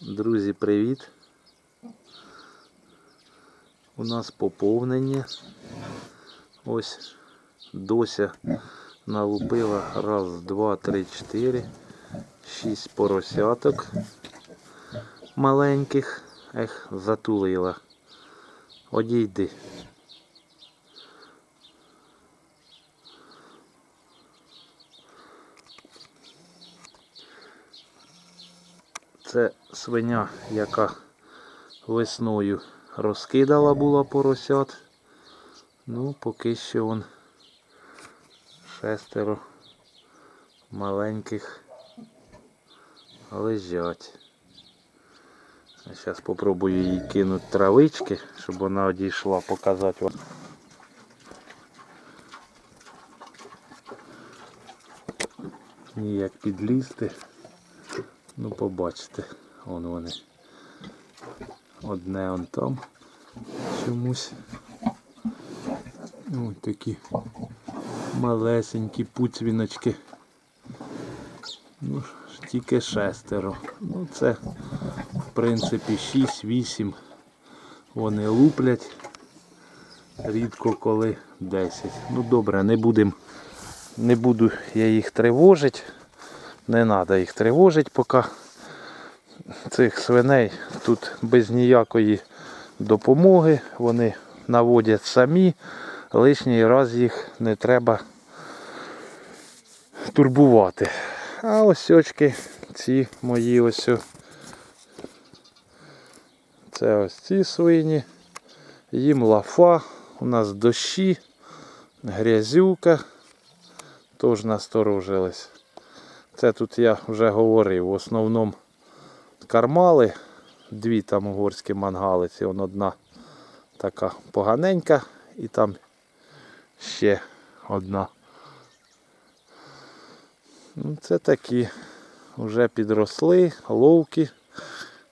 Друзі, привіт! У нас поповнення. Ось Дося налупила раз, два, три, чотири, шість поросяток маленьких. Ех, затулила. Одійди. Це свиня, яка весною розкидала була поросят. Ну, поки що вон шестеро маленьких лежать. Зараз спробую їй кинути травички, щоб вона одійшла, показати вам. Ніяк підлізти. Ну, побачите, вон вони. Одне он там чомусь. Ось такі малесенькі пуцвіночки. Ну, тільки шестеро. Ну, це, в принципі, 6-8. Вони луплять. Рідко коли 10. Ну добре, не будем, не буду я їх тривожити. Не треба їх тривожити поки. Цих свиней тут без ніякої допомоги. Вони наводять самі. Лишній раз їх не треба турбувати. А ось очки ці мої ось. Це ось ці свині. Їм лафа, у нас дощі, грязюка. Тож насторожились. Це тут я вже говорив. В основному кармали, дві там угорські мангалиці, вон одна така поганенька і там ще одна. Ну, Це такі вже підросли, ловки.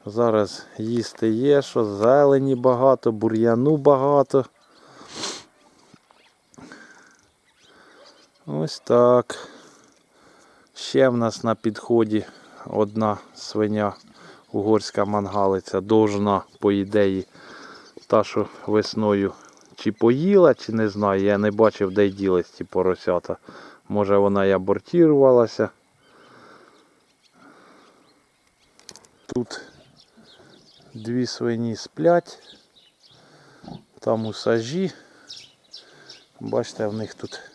Зараз їсти є, що зелені багато, бур'яну багато. Ось так. Ще в нас на підході одна свиня угорська мангалиця должна, по ідеї, та, що весною чи поїла, чи не знаю, я не бачив, де й ділись ті поросята. Може вона і абортувалася. Тут дві свині сплять, там у сажі. Бачите, в них тут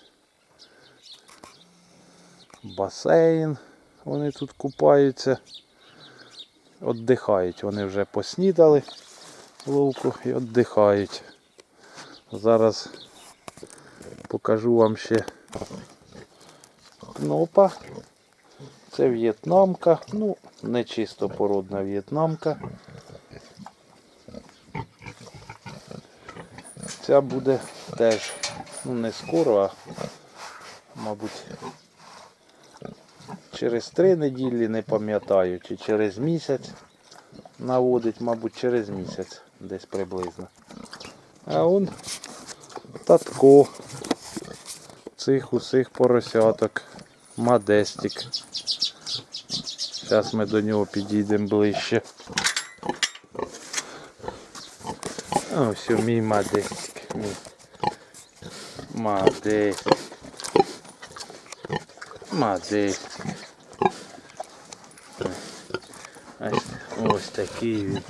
басейн. Вони тут купаються, віддихають. Вони вже поснідали ловку і віддихають. Зараз покажу вам ще кнопа. Це в'єтнамка, ну, не чисто породна в'єтнамка. Ця буде теж, ну не скоро, а мабуть через три неділі, не пам'ятаю, чи через місяць наводить, мабуть, через місяць десь приблизно. А он татко цих усіх поросяток. Модестик. Зараз ми до нього підійдемо ближче. Ось мій модестик. Мій. Модестик. Ось, ось такий він.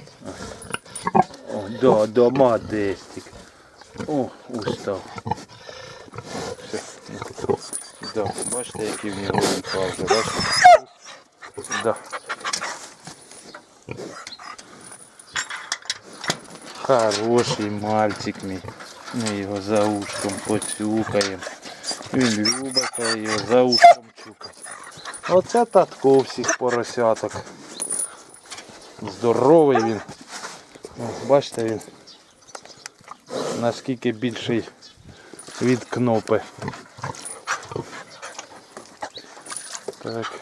О, да, да, модестик. О, устав. Да, бачите, які в нього вікла вже, бачите? Да. Хороший мальчик мій. Ми його за ушком поцюкаємо. Він любить його за ушком чукати. Оце татко всіх поросяток. Здоровий він. Бачите він. Наскільки більший від кнопи. Так.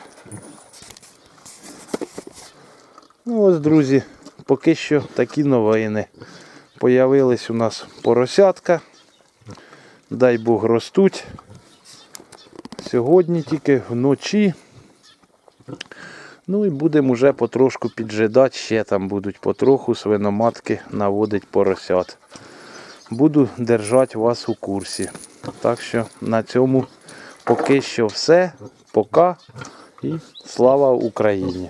Ну ось, друзі, поки що такі новини. Появились у нас поросятка. Дай Бог ростуть. Сьогодні тільки вночі Ну і будемо вже потрошку піджидати, ще там будуть потроху свиноматки наводить поросят. Буду держати вас у курсі. Так що на цьому поки що все. Пока і слава Україні!